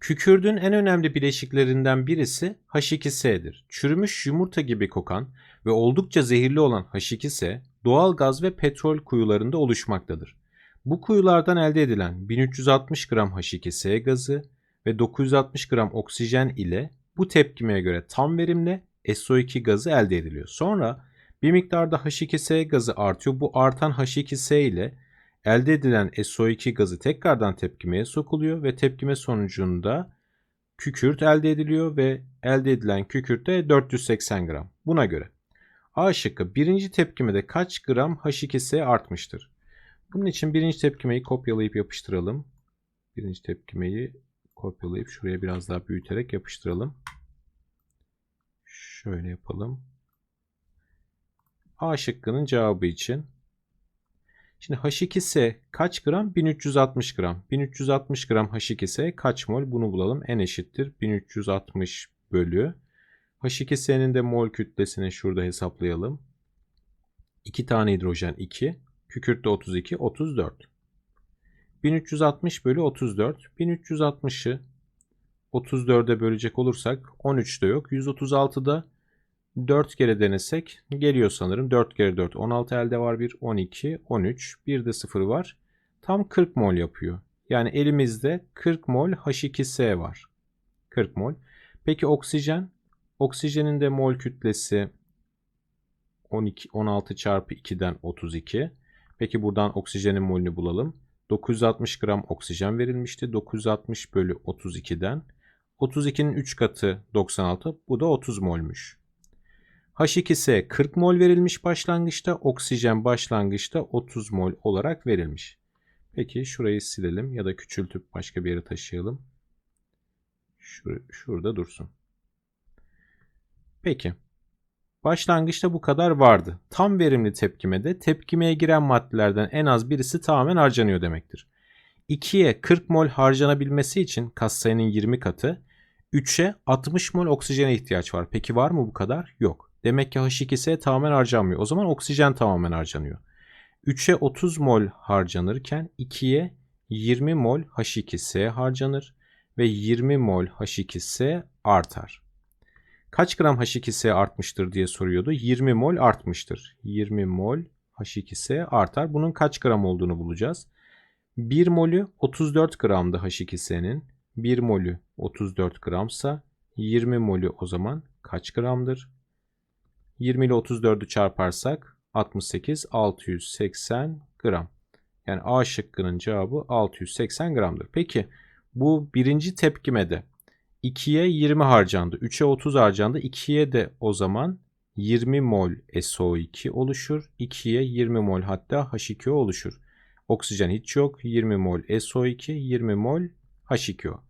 Kükürdün en önemli bileşiklerinden birisi H2S'dir. Çürümüş yumurta gibi kokan ve oldukça zehirli olan H2S doğal gaz ve petrol kuyularında oluşmaktadır. Bu kuyulardan elde edilen 1360 gram H2S gazı ve 960 gram oksijen ile bu tepkimeye göre tam verimle SO2 gazı elde ediliyor. Sonra bir miktarda H2S gazı artıyor. Bu artan H2S ile elde edilen SO2 gazı tekrardan tepkimeye sokuluyor ve tepkime sonucunda kükürt elde ediliyor ve elde edilen kükürt de 480 gram. Buna göre A şıkkı birinci tepkimede kaç gram H2S artmıştır? Bunun için birinci tepkimeyi kopyalayıp yapıştıralım. Birinci tepkimeyi kopyalayıp şuraya biraz daha büyüterek yapıştıralım. Şöyle yapalım. A şıkkının cevabı için. Şimdi H2S kaç gram? 1360 gram. 1360 gram H2S kaç mol? Bunu bulalım. N eşittir. 1360 bölü. H2S'nin de mol kütlesini şurada hesaplayalım. 2 tane hidrojen 2. Kükürt de 32. 34. 1360 bölü 34. 1360'ı 34'e bölecek olursak 13 de yok. 136'da 4 kere denesek geliyor sanırım. 4 kere 4 16 elde var bir 12 13 bir de 0 var. Tam 40 mol yapıyor. Yani elimizde 40 mol H2S var. 40 mol. Peki oksijen? Oksijenin de mol kütlesi 12 16 çarpı 2'den 32. Peki buradan oksijenin molünü bulalım. 960 gram oksijen verilmişti. 960 bölü 32'den. 32'nin 3 katı 96. Bu da 30 molmuş. H2S 40 mol verilmiş başlangıçta. Oksijen başlangıçta 30 mol olarak verilmiş. Peki şurayı silelim ya da küçültüp başka bir yere taşıyalım. Şur şurada dursun. Peki. Başlangıçta bu kadar vardı. Tam verimli tepkimede tepkimeye giren maddelerden en az birisi tamamen harcanıyor demektir. 2'ye 40 mol harcanabilmesi için katsayının 20 katı 3'e 60 mol oksijene ihtiyaç var. Peki var mı bu kadar? Yok. Demek ki H2S tamamen harcanmıyor. O zaman oksijen tamamen harcanıyor. 3'e 30 mol harcanırken 2'ye 20 mol H2S harcanır ve 20 mol H2S artar. Kaç gram H2S artmıştır diye soruyordu. 20 mol artmıştır. 20 mol H2S artar. Bunun kaç gram olduğunu bulacağız. 1 molü 34 gramdı H2S'nin. 1 molü 34 gramsa 20 molü o zaman kaç gramdır? 20 ile 34'ü çarparsak 68 680 gram. Yani A şıkkının cevabı 680 gramdır. Peki bu birinci tepkimede 2'ye 20 harcandı. 3'e 30 harcandı. 2'ye de o zaman 20 mol SO2 oluşur. 2'ye 20 mol hatta H2O oluşur. Oksijen hiç yok. 20 mol SO2, 20 mol H2O.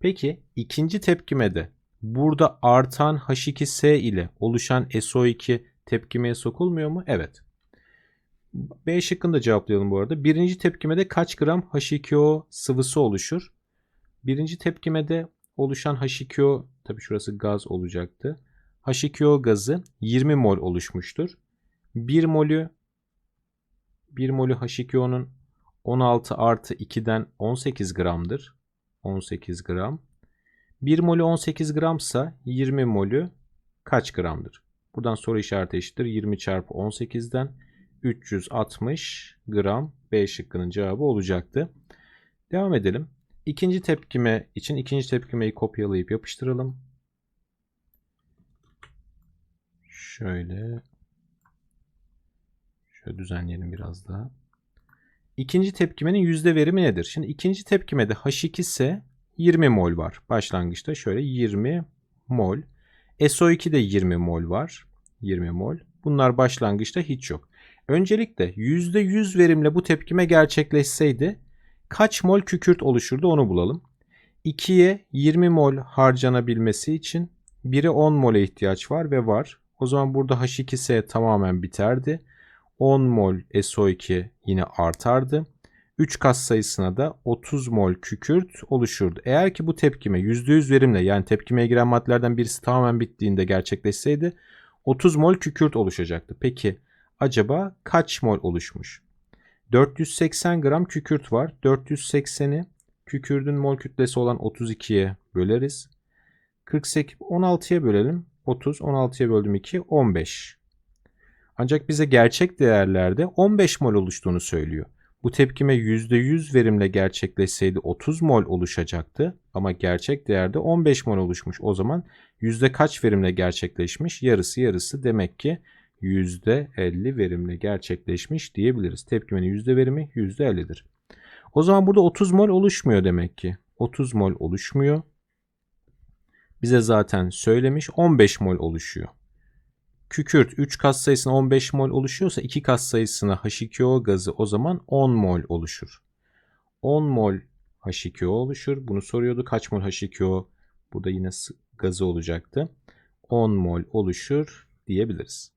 Peki ikinci tepkimede burada artan H2S ile oluşan SO2 tepkimeye sokulmuyor mu? Evet. B şıkkını da cevaplayalım bu arada. Birinci tepkimede kaç gram H2O sıvısı oluşur? Birinci tepkimede oluşan H2O tabi şurası gaz olacaktı. H2O gazı 20 mol oluşmuştur. 1 molü 1 molü H2O'nun 16 artı 2'den 18 gramdır. 18 gram. 1 molü 18 gramsa 20 molü kaç gramdır? Buradan soru işareti eşittir. 20 çarpı 18'den 360 gram B şıkkının cevabı olacaktı. Devam edelim. İkinci tepkime için ikinci tepkimeyi kopyalayıp yapıştıralım. Şöyle şöyle düzenleyelim biraz daha. İkinci tepkimenin yüzde verimi nedir? Şimdi ikinci tepkimede H2S 20 mol var. Başlangıçta şöyle 20 mol. SO2 de 20 mol var. 20 mol. Bunlar başlangıçta hiç yok. Öncelikle %100 verimle bu tepkime gerçekleşseydi kaç mol kükürt oluşurdu onu bulalım. 2'ye 20 mol harcanabilmesi için 1'e 10 mole ihtiyaç var ve var. O zaman burada H2S tamamen biterdi. 10 mol SO2 yine artardı. 3 kas sayısına da 30 mol kükürt oluşurdu. Eğer ki bu tepkime %100 verimle yani tepkimeye giren maddelerden birisi tamamen bittiğinde gerçekleşseydi 30 mol kükürt oluşacaktı. Peki acaba kaç mol oluşmuş? 480 gram kükürt var. 480'i Kükürdün mol kütlesi olan 32'ye böleriz. 48 16'ya bölelim. 30 16'ya böldüm 2 15. Ancak bize gerçek değerlerde 15 mol oluştuğunu söylüyor. Bu tepkime %100 verimle gerçekleşseydi 30 mol oluşacaktı ama gerçek değerde 15 mol oluşmuş. O zaman yüzde kaç verimle gerçekleşmiş? Yarısı yarısı demek ki %50 verimle gerçekleşmiş diyebiliriz. Tepkimenin yüzde verimi %50'dir. O zaman burada 30 mol oluşmuyor demek ki. 30 mol oluşmuyor. Bize zaten söylemiş 15 mol oluşuyor. Kükürt 3 kat sayısına 15 mol oluşuyorsa 2 kat sayısına H2O gazı o zaman 10 mol oluşur. 10 mol H2O oluşur. Bunu soruyordu. Kaç mol H2O? Burada yine gazı olacaktı. 10 mol oluşur diyebiliriz.